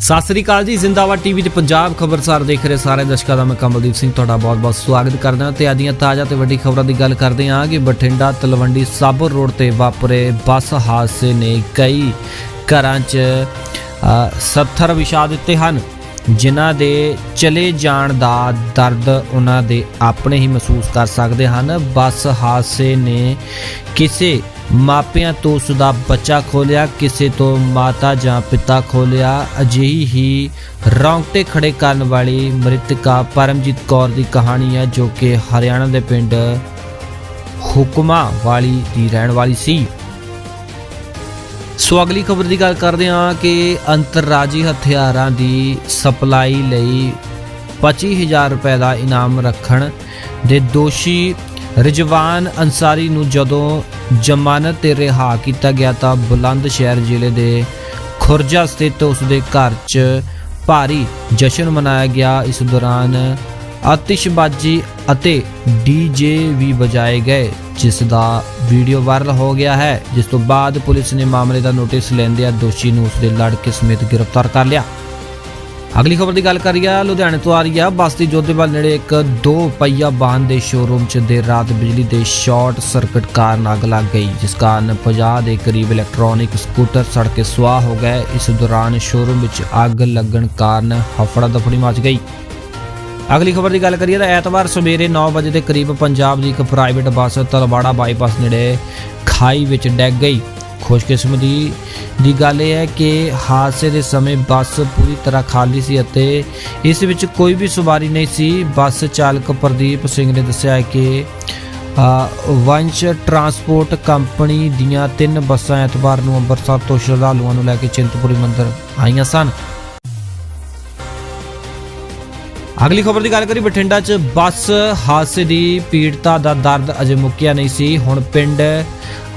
ਸਤਿ ਸ੍ਰੀ ਅਕਾਲ ਜੀ, ਜ਼ਿੰਦਾਬਾਦ ਟੀਵੀ ਤੇ ਪੰਜਾਬ ਖਬਰਸਾਰ ਦੇਖ ਰਹੇ ਸਾਰੇ ਦਰਸ਼ਕਾਂ ਦਾ ਮੈਂ ਕਮਲਦੀਪ ਸਿੰਘ ਤੁਹਾਡਾ ਬਹੁਤ-ਬਹੁਤ ਸਵਾਗਤ ਕਰਦਾ ਹਾਂ ਤੇ ਅੱਜ ਦੀਆਂ ਤਾਜ਼ਾ ਤੇ ਵੱਡੀ ਖਬਰਾਂ ਦੀ ਗੱਲ ਕਰਦੇ ਹਾਂ ਕਿ ਬਠਿੰਡਾ ਤਲਵੰਡੀ ਸਾਬਰ ਰੋਡ ਤੇ ਵਾਪਰੇ ਬੱਸ ਹਾਦਸੇ ਨੇ ਕਈ ਘਰਾਂ 'ਚ ਸੱਥਰ ਵਿਛਾ ਦਿੱਤੇ ਹਨ, ਜਿਨ੍ਹਾਂ ਦੇ ਚਲੇ ਜਾਣ ਦਾ ਦਰਦ ਉਹਨਾਂ ਦੇ ਆਪਣੇ ਹੀ ਮਹਿਸੂਸ ਕਰ ਸਕਦੇ ਹਨ। ਬੱਸ ਹਾਦਸੇ ਨੇ ਕਿਸੇ ਮਾਪਿਆਂ ਤੋਂ ਉਸਦਾ ਬੱਚਾ ਖੋਲਿਆ, ਕਿਸੇ ਤੋਂ ਮਾਤਾ ਜਾਂ ਪਿਤਾ ਖੋਲਿਆ। ਅਜਿਹੀ ਹੀ ਰੌਂਗਟੇ ਖੜੇ ਕਰਨ ਵਾਲੀ ਮ੍ਰਿਤਕਾ ਪਰਮਜੀਤ ਕੌਰ ਦੀ ਕਹਾਣੀ ਹੈ, ਜੋ ਕਿ ਹਰਿਆਣਾ ਦੇ ਪਿੰਡ ਹੁਕਮਾ ਵਾਲੀ ਦੀ ਰਹਿਣ ਵਾਲੀ ਸੀ। ਸੋ ਅਗਲੀ ਖਬਰ ਦੀ ਗੱਲ ਕਰਦੇ ਹਾਂ ਕਿ ਅੰਤਰਰਾਜੀ ਹਥਿਆਰਾਂ ਦੀ ਸਪਲਾਈ ਲਈ 25000 ਰੁਪਏ ਦਾ ਇਨਾਮ ਰੱਖਣ ਦੇ ਦੋਸ਼ੀ ਰਿਜਵਾਨ ਅੰਸਾਰੀ ਨੂੰ ਜਦੋਂ ਜ਼ਮਾਨਤ ਤੇ ਰਿਹਾ ਕੀਤਾ ਗਿਆ ਤਾਂ ਬੁਲੰਦ ਸ਼ਹਿਰ ਜ਼ਿਲ੍ਹੇ ਦੇ ਖੁਰਜਾ ਸਥਿਤ ਉਸ ਦੇ ਘਰ 'ਚ ਭਾਰੀ ਜਸ਼ਨ ਮਨਾਇਆ ਗਿਆ। ਇਸ ਦੌਰਾਨ ਆਤਿਸ਼ਬਾਜ਼ੀ ਅਤੇ ਡੀਜੇ ਵੀ ਵਜਾਏ ਗਏ, ਜਿਸ ਦਾ ਵੀਡੀਓ ਵਾਇਰਲ ਹੋ ਗਿਆ ਹੈ। ਜਿਸ ਤੋਂ ਬਾਅਦ ਪੁਲਿਸ ਨੇ ਮਾਮਲੇ ਦਾ ਨੋਟਿਸ ਲੈਂਦਿਆਂ ਦੋਸ਼ੀ ਨੂੰ ਉਸਦੇ ਲੜਕੇ ਸਮੇਤ ਗ੍ਰਿਫਤਾਰ ਕਰ ਲਿਆ। ਅਗਲੀ ਖਬਰ ਦੀ ਗੱਲ ਕਰੀਏ ਲੁਧਿਆਣੇ ਤੋਂ ਆ ਰਹੀ ਹੈ ਬਸਤੀ ਜੋਧੇਵਾਲ ਨੇੜੇ ਇੱਕ ਦੋ ਪਹੀਆ ਵਾਹਨ ਦੇ ਸ਼ੋਰੂਮ 'ਚ ਦੇਰ ਰਾਤ ਬਿਜਲੀ ਦੇ ਸ਼ਾਰਟ ਸਰਕਟ ਕਾਰਨ ਅੱਗ ਲੱਗ ਗਈ, ਜਿਸ ਕਾਰਨ 50 ਦੇ ਕਰੀਬ ਇਲੈਕਟ੍ਰੋਨਿਕ ਸਕੂਟਰ ਸੜ ਕੇ ਸੁਆਹ ਹੋ ਗਏ। ਇਸ ਦੌਰਾਨ ਸ਼ੋਰੂਮ ਵਿੱਚ ਅੱਗ ਲੱਗਣ ਕਾਰਨ ਹਫੜਾ ਦਫੜੀ ਮਚ ਗਈ। ਅਗਲੀ ਖਬਰ ਦੀ ਗੱਲ ਕਰੀਏ ਤਾਂ ਐਤਵਾਰ ਸਵੇਰੇ 9 ਵਜੇ ਦੇ ਕਰੀਬ ਪੰਜਾਬ ਦੀ ਇੱਕ ਪ੍ਰਾਈਵੇਟ ਬੱਸ ਤਲਵਾੜਾ ਬਾਈਪਾਸ ਨੇੜੇ ਖਾਈ ਵਿੱਚ ਡਿੱਗ ਗਈ। ਖੁਸ਼ਕਿਸਮਤੀ ਦੀ ਗੱਲ ਇਹ ਹੈ ਕਿ ਹਾਦਸੇ ਦੇ ਸਮੇਂ ਬੱਸ ਪੂਰੀ ਤਰ੍ਹਾਂ ਖਾਲੀ ਸੀ ਅਤੇ ਇਸ ਵਿੱਚ ਕੋਈ ਵੀ ਸਵਾਰੀ ਨਹੀਂ ਸੀ। ਬੱਸ ਚਾਲਕ ਪ੍ਰਦੀਪ ਸਿੰਘ ਨੇ ਦੱਸਿਆ ਹੈ ਕਿ ਵੰਸ਼ ਟਰਾਂਸਪੋਰਟ ਕੰਪਨੀ ਦੀਆਂ ਤਿੰਨ ਬੱਸਾਂ ਐਤਵਾਰ ਨੂੰ ਅੰਮ੍ਰਿਤਸਰ ਤੋਂ ਸ਼ਰਧਾਲੂਆਂ ਨੂੰ ਲੈ ਕੇ ਚਿੰਤਪੁਰੀ ਮੰਦਿਰ ਆਈਆਂ ਸਨ। ਅਗਲੀ ਖਬਰ ਦੀ ਗੱਲ ਕਰੀ ਬਠਿੰਡਾ 'ਚ ਬੱਸ ਹਾਦਸੇ ਦੀ ਪੀੜਤਾ ਦਾ ਦਰਦ ਅਜੇ ਮੁੱਕਿਆ ਨਹੀਂ ਸੀ। ਹੁਣ ਪਿੰਡ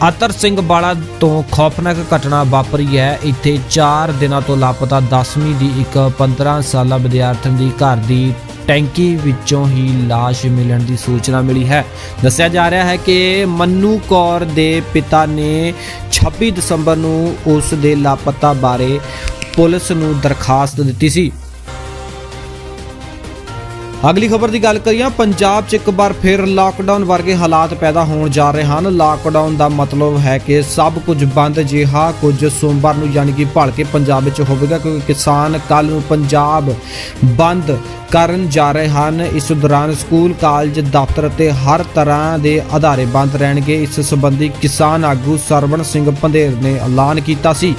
ਅਤਰ ਸਿੰਘ ਬਾਲਾ ਤੋਂ ਖੌਫਨਾਕ ਘਟਨਾ ਵਾਪਰੀ ਹੈ। ਇੱਥੇ 4 ਦਿਨਾਂ ਤੋਂ ਲਾਪਤਾ 10ਵੀਂ ਦੀ ਇੱਕ 15 ਸਾਲਾ ਵਿਦਿਆਰਥਣ ਦੀ ਘਰ ਦੀ ਟੈਂਕੀ ਵਿੱਚੋਂ ਹੀ ਲਾਸ਼ ਮਿਲਣ ਦੀ ਸੂਚਨਾ ਮਿਲੀ ਹੈ। ਦੱਸਿਆ ਜਾ ਰਿਹਾ ਹੈ ਕਿ ਮੰਨੂ ਕੌਰ ਦੇ ਪਿਤਾ ਨੇ 26 ਦਸੰਬਰ ਨੂੰ ਉਸ ਦੇ ਲਾਪਤਾ ਬਾਰੇ ਪੁਲਿਸ ਨੂੰ ਦਰਖਾਸਤ ਦਿੱਤੀ ਸੀ। ਅਗਲੀ ਖਬਰ ਦੀ ਗੱਲ ਕਰੀਏ, ਪੰਜਾਬ 'ਚ ਇੱਕ ਵਾਰ ਫਿਰ ਲਾਕਡਾਊਨ ਵਰਗੇ ਹਾਲਾਤ ਪੈਦਾ ਹੋਣ ਜਾ ਰਹੇ ਹਨ। ਲਾਕਡਾਊਨ ਦਾ ਮਤਲਬ ਹੈ ਕਿ ਸਭ ਕੁਝ ਬੰਦ ਜਿਹਾ, ਕੁਝ ਸੋਮਵਾਰ ਨੂੰ ਯਾਨੀ ਕਿ ਭਲ ਕੇ ਪੰਜਾਬ ਵਿੱਚ ਹੋਵੇਗਾ, ਕਿਉਂਕਿ ਕਿਸਾਨ ਕੱਲ ਨੂੰ ਪੰਜਾਬ ਬੰਦ ਕਰਨ ਜਾ ਰਹੇ ਹਨ। ਇਸ ਦੌਰਾਨ ਸਕੂਲ, ਕਾਲਜ, ਦਫ਼ਤਰ ਅਤੇ ਹਰ ਤਰ੍ਹਾਂ ਦੇ ਅਦਾਰੇ ਬੰਦ ਰਹਿਣਗੇ। ਇਸ ਸੰਬੰਧੀ ਕਿਸਾਨ ਆਗੂ ਸਰਵਣ ਸਿੰਘ ਪੰਧੇਰ ਨੇ ਐਲਾਨ ਕੀਤਾ ਸੀ।